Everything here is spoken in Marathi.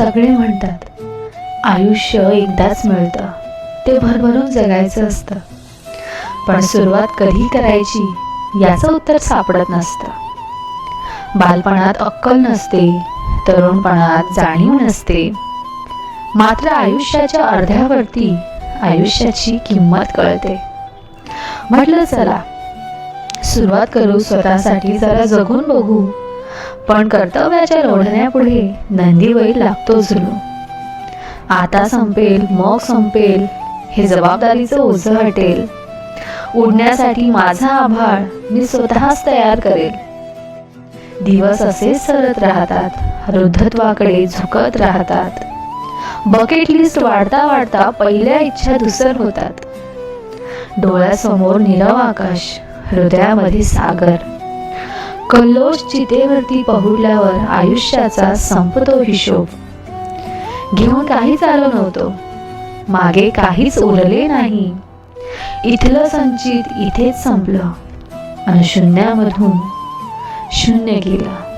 सगळे म्हणतात आयुष्य एकदाच मिळतं. ते भरभरून जगायचं असतं. पण सुरुवात कधी करायची याचं उत्तर सापडत नसतं. बालपणात अक्कल नसते तरुणपणात जाणीव नसते. मात्र आयुष्याच्या अर्ध्यावरती आयुष्याची किंमत कळते. म्हटलं चला सुरुवात करू स्वतःसाठी जरा जगून बघू. पण कर्तव्याच्या लोढण्यापुढे नंदीवैल लागतो झुलू आता संपेल मग संपेल हे जबाबदारीचं ओझं हटेल. उडण्यासाठी माझा आभाळ मी स्वतःच तयार करेल. दिवस असेच सरत राहतात वृद्धत्वाकडे झुकत राहतात. बकेट लिस्ट वाढता वाढता पहिल्या इच्छा धुसर होतात. डोळ्यासमोर निरव आकाश हृदयामध्ये सागर. कल्लोष चितेवरती पहुडल्यावर आयुष्याचा संपतो हिशोब. घेऊन काहीच आलो नव्हतो. मागे काहीच उरले नाही. इथलं संचित इथेच संपलं. आणि शून्यामधून शून्य गेला.